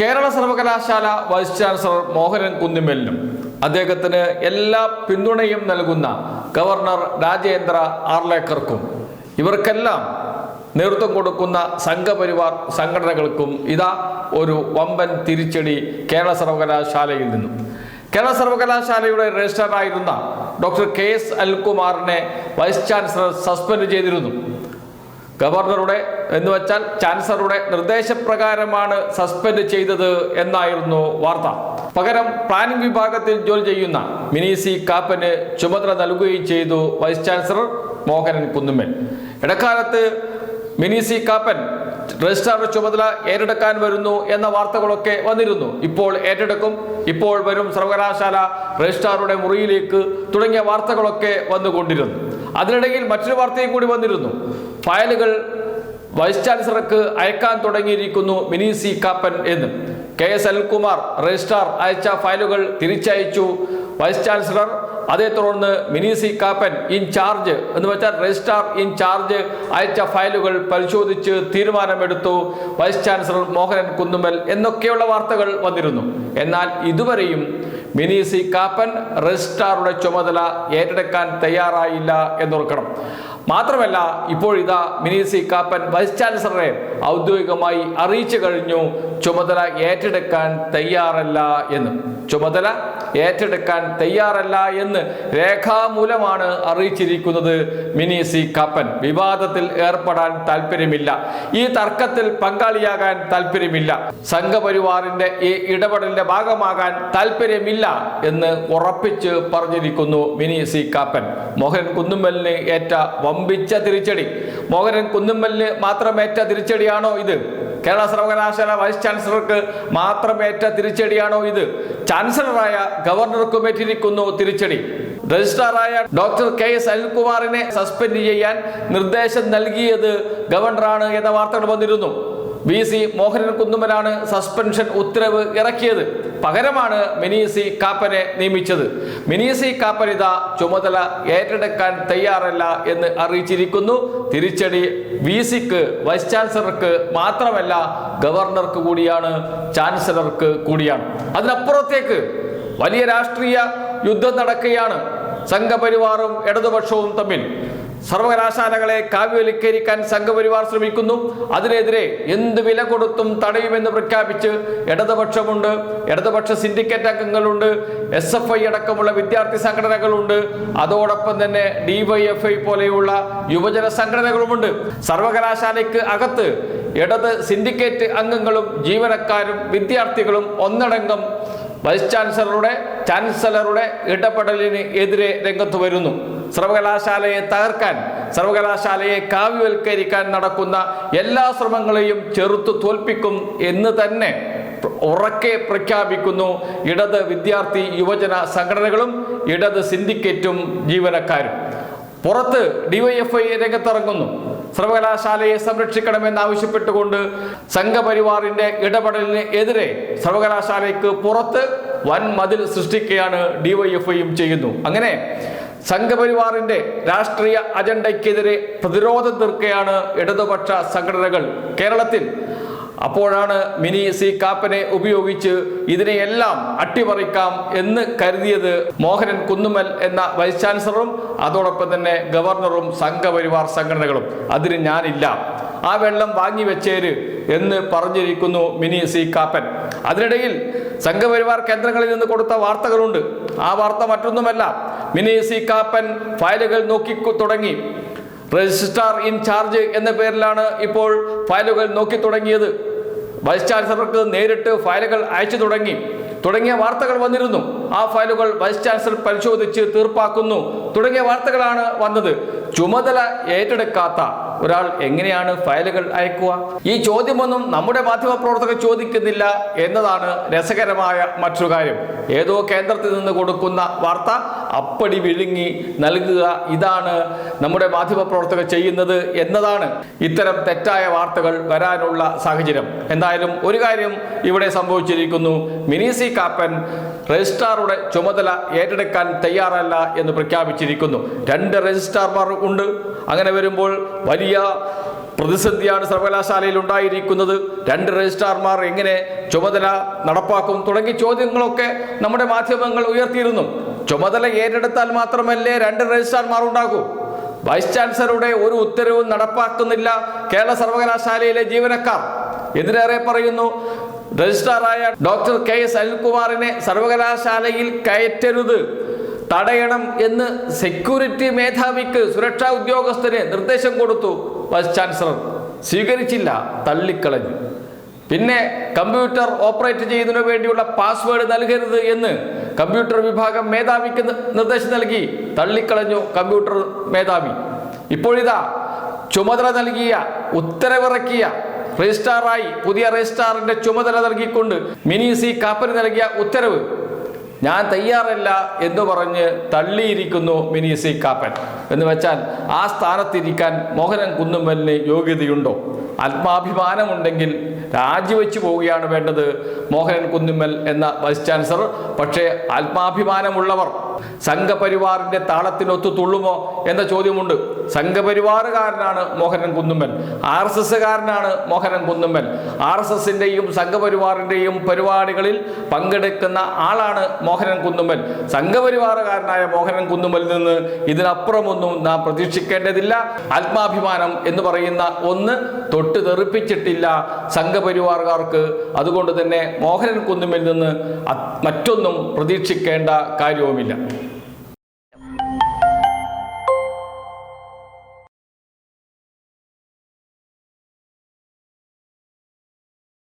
കേരള സർവകലാശാല vice chancellor Mohanan കുന്നിമേലിനും അദ്ദേഹത്തിന് എല്ലാ പിന്തുണയും നൽകുന്ന ഗവർണർ രാജേന്ദ്ര ആർലേക്കർക്കും ഇവർക്കെല്ലാം നേതൃത്വം കൊടുക്കുന്ന സംഘപരിവാർ സംഘടനകൾക്കും ഇതാ ഒരു വമ്പൻ തിരിച്ചടി കേരള സർവകലാശാലയിൽ നിന്നും. കേരള സർവകലാശാലയുടെ രജിസ്ട്രാറായിരുന്ന ഡോക്ടർ കെ എസ് അൽകുമാറിനെ വൈസ് ചാൻസലർ സസ്പെൻഡ് ചെയ്തിരുന്നു. ഗവർണറുടെ എന്ന് വെച്ചാൽ ചാൻസലറുടെ നിർദ്ദേശപ്രകാരമാണ് സസ്പെൻഡ് ചെയ്തത് എന്നായിരുന്നു വാർത്ത. പകരം പ്ലാനിംഗ് വിഭാഗത്തിൽ ജോലി ചെയ്യുന്ന മിനി സി കാപ്പന് ചുമതല നൽകുകയും ചെയ്തു വൈസ് ചാൻസലർ മോഹനൻ കുന്നുമ്മൽ ഇടക്കാലത്ത് മിനി സി കാപ്പൻ രജിസ്ട്രാറുടെ ചുമതല ഏറ്റെടുക്കാൻ വരുന്നു എന്ന വാർത്തകളൊക്കെ വന്നിരുന്നു. ഇപ്പോൾ ഏറ്റെടുക്കും ഇപ്പോൾ വരും സർവകലാശാല രജിസ്ട്രാറുടെ മുറിയിലേക്ക് തുടങ്ങിയ വാർത്തകളൊക്കെ വന്നുകൊണ്ടിരുന്നു. അതിനിടയിൽ മറ്റൊരു വാർത്തയും കൂടി വന്നിരുന്നു. ഫയലുകൾ വൈസ് ചാൻസലർക്ക് അയക്കാൻ തുടങ്ങിയിരിക്കുന്നു മിനി സി കാപ്പൻ എന്ന്. കെ എസ് അനിൽകുമാർ രജിസ്ട്രാർ അയച്ച ഫയലുകൾ തിരിച്ചയച്ചു. വൈസ് ചാൻസലർ അതേ തുടർന്ന് Mini C Kappan in charge എന്ന് വെച്ചാൽ രജിസ്ട്രാർ ഇൻ ചാർജ് അയച്ച ഫയലുകൾ പരിശോധിച്ച് തീരുമാനമെടുത്തു. വൈസ് ചാൻസലർ മോഹനൻ കുന്നുമൽ എന്നൊക്കെയുള്ള വാർത്തകൾ വന്നിരുന്നു. എന്നാൽ ഇതുവരെയും മിനി സി കാപ്പൻ രജിസ്ട്രാറുടെ ചുമതല ഏറ്റെടുക്കാൻ തയ്യാറായില്ല എന്നോർക്കണം മാത്രമല്ല ഇപ്പോൾ മിനി സി കാപ്പൻ വൈസ് ചാൻസലറെ ഔദ്യോഗികമായി അറിയിച്ചു കഴിഞ്ഞു. ചുമതല ഏറ്റെടുക്കാൻ തയ്യാറല്ല എന്ന്. ചുമതല ഏറ്റെടുക്കാൻ തയ്യാറല്ല എന്ന് രേഖാമൂലമാണ് അറിയിച്ചിരിക്കുന്നത് മിനി സി കാപ്പൻ. വിവാദത്തിൽ ഏർപ്പെടാൻ താല്പര്യമില്ല ഈ തർക്കത്തിൽ പങ്കാളിയാകാൻ താല്പര്യമില്ല സംഘപരിവാറിന്റെ ഈ ഇടപെടലിന്റെ ഭാഗമാകാൻ താല്പര്യമില്ല എന്ന് ഉറപ്പിച്ച് പറഞ്ഞിരിക്കുന്നു മിനി സി കാപ്പൻ. മോഹൻ കുന്നുമ്മലിന് ഏറ്റ വമ്പിച്ച തിരിച്ചടി. മോഹനൻ കുന്നുമ്മലിന് മാത്രമേറ്റ തിരിച്ചടിയാണോ ഇത്? കേരള സർവകലാശാല വൈസ് ചാൻസലർക്ക് മാത്രമേറ്റ തിരിച്ചടിയാണോ ഇത്? ചാൻസലറായ ഗവർണർക്കും ഏറ്റിരിക്കുന്നു തിരിച്ചടി. രജിസ്ട്രാറായ ഡോക്ടർ കെ എസ് അനിൽകുമാറിനെ സസ്പെൻഡ് ചെയ്യാൻ നിർദ്ദേശം നൽകിയത് ഗവർണറാണ് എന്ന വാർത്തകൾ വന്നിരുന്നു. വി സി മോഹനൻ കുന്നുമലാണ് സസ്പെൻഷൻ ഉത്തരവ് ഇറക്കിയത്. പകരമാണ് മിനിസി കാപ്പനെ നിയമിച്ചത്. മിനിസി കാപ്പനിത ചുമതല ഏറ്റെടുക്കാൻ തയ്യാറല്ല എന്ന് അറിയിച്ചിരിക്കുന്നു. തിരിച്ചടി വി സിക്ക് വൈസ് ചാൻസലർക്ക് മാത്രമല്ല ഗവർണർക്ക് കൂടിയാണ് ചാൻസലർക്ക് കൂടിയാണ്. അതിനപ്പുറത്തേക്ക് വലിയ രാഷ്ട്രീയ യുദ്ധം നടക്കുകയാണ്. സംഘപരിവാറും ഇടതുപക്ഷവും തമ്മിൽ. സർവകലാശാലകളെ കാവ്യവൽക്കരിക്കാൻ സംഘപരിവാർ ശ്രമിക്കുന്നു. അതിനെതിരെ എന്ത് വില കൊടുത്തും തടയുമെന്ന് പ്രഖ്യാപിച്ച് ഇടതുപക്ഷമുണ്ട് ഇടതുപക്ഷ സിൻഡിക്കേറ്റ് അംഗങ്ങളുണ്ട് എസ് എഫ് ഐ അടക്കമുള്ള വിദ്യാർത്ഥി സംഘടനകളുണ്ട്. അതോടൊപ്പം തന്നെ ഡിവൈഎഫ്ഐ പോലെയുള്ള യുവജന സംഘടനകളുമുണ്ട്. സർവകലാശാലയ്ക്ക് അകത്ത് ഇടത് സിൻഡിക്കേറ്റ് അംഗങ്ങളും ജീവനക്കാരും വിദ്യാർത്ഥികളും ഒന്നടങ്കം വൈസ് ചാൻസലറുടെ ചാൻസലറുടെ ഇടപെടലിന് എതിരെ രംഗത്ത് വരുന്നു. സർവകലാശാലയെ തകർക്കാൻ സർവകലാശാലയെ കാവ്യവൽക്കരിക്കാൻ നടക്കുന്ന എല്ലാ ശ്രമങ്ങളെയും ചെറുത്തു തോൽപ്പിക്കും എന്ന് തന്നെ ഉറക്കെ പ്രഖ്യാപിക്കുന്നു ഇടത് വിദ്യാർത്ഥി യുവജന സംഘടനകളും ഇടത് സിൻഡിക്കേറ്റും ജീവനക്കാരും. പുറത്ത് ഡിവൈഎഫ്ഐ രംഗത്തിറങ്ങുന്നു. സർവകലാശാലയെ സംരക്ഷിക്കണമെന്ന് ആവശ്യപ്പെട്ടുകൊണ്ട് സംഘപരിവാറിന്റെ ഇടപെടലിന് എതിരെ സർവകലാശാലയ്ക്ക് പുറത്ത് വൻ മതിൽ സൃഷ്ടിക്കുകയാണ് ഡിവൈഎഫ്ഐയും ചെയ്യുന്നു. അങ്ങനെ സംഘപരിവാറിന്റെ രാഷ്ട്രീയ അജണ്ടയ്ക്കെതിരെ പ്രതിരോധം തീർക്കുകയാണ് ഇടതുപക്ഷ സംഘടനകൾ കേരളത്തിൽ. അപ്പോഴാണ് മിനി സി കാപ്പനെ ഉപയോഗിച്ച് ഇതിനെയെല്ലാം അട്ടിമറിക്കാം എന്ന് കരുതിയത് മോഹനൻ കുന്നുമൽ എന്ന വൈസ് ചാൻസലറും അതോടൊപ്പം തന്നെ ഗവർണറും സംഘപരിവാർ സംഘടനകളും. അതിന് ഞാനില്ല. ആ വെള്ളം വാങ്ങി വെച്ചേര് എന്ന് പറഞ്ഞിരിക്കുന്നു മിനി സി കാപ്പൻ. അതിനിടയിൽ സംഘപരിവാർ കേന്ദ്രങ്ങളിൽ നിന്ന് കൊടുത്ത വാർത്തകളുണ്ട്. ആ വാർത്ത മറ്റൊന്നുമല്ല. മിനി സി കാപ്പൻ ഫയലുകൾ നോക്കി തുടങ്ങി. രജിസ്ട്രാർ ഇൻ ചാർജ് എന്ന പേരിലാണ് ഇപ്പോൾ ഫയലുകൾ നോക്കി തുടങ്ങിയത്. വൈസ് ചാൻസലർക്ക് നേരിട്ട് ഫയലുകൾ അയച്ചു തുടങ്ങി. തുടങ്ങിയ വാർത്തകൾ വന്നിരുന്നു. ആ ഫയലുകൾ വൈസ് ചാൻസലർ പരിശോധിച്ച് തീർപ്പാക്കുന്നു. തുടങ്ങിയ വാർത്തകളാണ് വന്നത്. ചുമതല ഏറ്റെടുക്കാത്ത ഒരാൾ എങ്ങനെയാണ് ഫയലുകൾ അയക്കുക? ഈ ചോദ്യമൊന്നും നമ്മുടെ മാധ്യമ പ്രവർത്തകർ ചോദിക്കുന്നില്ല എന്നതാണ് രസകരമായ മറ്റൊരു കാര്യം. ഏതോ കേന്ദ്രത്തിൽ നിന്ന് കൊടുക്കുന്ന വാർത്ത അപ്പടി വിഴുങ്ങി നൽകുക. ഇതാണ് നമ്മുടെ മാധ്യമ മാധ്യമപ്രവർത്തകർ ചെയ്യുന്നത് എന്നതാണ് ഇത്തരം തെറ്റായ വാർത്തകൾ വരാനുള്ള സാഹചര്യം. എന്തായാലും ഒരു കാര്യം ഇവിടെ സംഭവിച്ചിരിക്കുന്നു. മിനി സി കാപ്പൻ രജിസ്ട്രാറുടെ ചുമതല ഏറ്റെടുക്കാൻ തയ്യാറല്ല എന്ന് പ്രഖ്യാപിച്ചിരിക്കുന്നു. രണ്ട് രജിസ്ട്രാർമാർ ഉണ്ട്. അങ്ങനെ വരുമ്പോൾ വലിയ പ്രതിസന്ധിയാണ് സർവകലാശാലയിൽ ഉണ്ടായിരിക്കുന്നത്. രണ്ട് രജിസ്ട്രാർമാർ എങ്ങനെ ചുമതല നടപ്പാക്കും തുടങ്ങിയ ചോദ്യങ്ങളൊക്കെ നമ്മുടെ മാധ്യമങ്ങൾ ഉയർത്തിയിരുന്നു. ചുമതല ഏറ്റെടുത്താൽ മാത്രമല്ലേ രണ്ട് രജിസ്ട്രാർമാർ ഉണ്ടാകൂ വൈസ് ചാൻസലറുടെ ഒരു ഉത്തരവും നടപ്പാക്കുന്നില്ല കേരള സർവകലാശാലയിലെ ജീവനക്കാർ. എതിരേറെ പറയുന്നു രജിസ്ട്രാറായ ഡോക്ടർ കെ എസ് അനിൽകുമാറിനെ സർവകലാശാലയിൽ കയറ്റരുത് തടയണം എന്ന് സെക്യൂരിറ്റി മേധാവിക്ക് സുരക്ഷാ ഉദ്യോഗസ്ഥന് നിർദ്ദേശം കൊടുത്തു വൈസ് ചാൻസലർ സ്വീകരിച്ചില്ല തള്ളിക്കളഞ്ഞു. പിന്നെ കമ്പ്യൂട്ടർ ഓപ്പറേറ്റ് ചെയ്യുന്നതിനു വേണ്ടിയുള്ള പാസ്വേഡ് നൽകരുത് എന്ന് കമ്പ്യൂട്ടർ വിഭാഗം മേധാവിക്ക് നിർദ്ദേശം നൽകി. തള്ളിക്കളഞ്ഞു കമ്പ്യൂട്ടർ മേധാവി. ഇപ്പോഴിതാ ചുമതല നൽകിയ ഉത്തരവിറക്കിയ രജിസ്ട്രാറായി പുതിയ രജിസ്ട്രാറിന്റെ ചുമതല നൽകിക്കൊണ്ട് മിനി സി കാപ്പന് നൽകിയ ഉത്തരവ്. ഞാൻ തയ്യാറല്ല എന്ന് പറഞ്ഞ് തള്ളിയിരിക്കുന്നു മിനി സി കാപ്പൻ. എന്ന് വെച്ചാൽ ആ സ്ഥാനത്തിരിക്കാൻ മോഹനൻ കുന്നുമ്മലിന് യോഗ്യതയുണ്ടോ? ആത്മാഭിമാനമുണ്ടെങ്കിൽ രാജിവെച്ചു പോവുകയാണ് വേണ്ടത് മോഹനൻ കുന്നിമ്മൽ എന്ന വൈസ് ചാൻസലർ പക്ഷേ ആത്മാഭിമാനമുള്ളവർ സംഘപരിവാറിന്റെ താളത്തിനൊത്തു തുള്ളുമോ എന്ന ചോദ്യമുണ്ട്. സംഘപരിവാറുകാരനാണ് മോഹനൻ കുന്നുമ്മൽ. ആർ എസ് എസ്സുകാരനാണ് മോഹനൻ കുന്നുമ്മൽ. ആർ എസ് എസിന്റെയും സംഘപരിവാറിന്റെയും പരിപാടികളിൽ പങ്കെടുക്കുന്ന ആളാണ് മോഹനൻ കുന്നുമ്മൽ. സംഘപരിവാറുകാരനായ മോഹനൻ കുന്നുമ്മലിൽ നിന്ന് ഇതിനപ്പുറമൊന്നും നാം പ്രതീക്ഷിക്കേണ്ടതില്ല. ആത്മാഭിമാനം എന്ന് പറയുന്ന ഒന്ന് തൊട്ട് തെറിപ്പിച്ചിട്ടില്ല. സംഘപരിവാറുകാർക്ക് അതുകൊണ്ട് തന്നെ മോഹനൻ കുന്നുമിൽ നിന്ന് മറ്റൊന്നും പ്രതീക്ഷിക്കേണ്ട കാര്യവുമില്ല.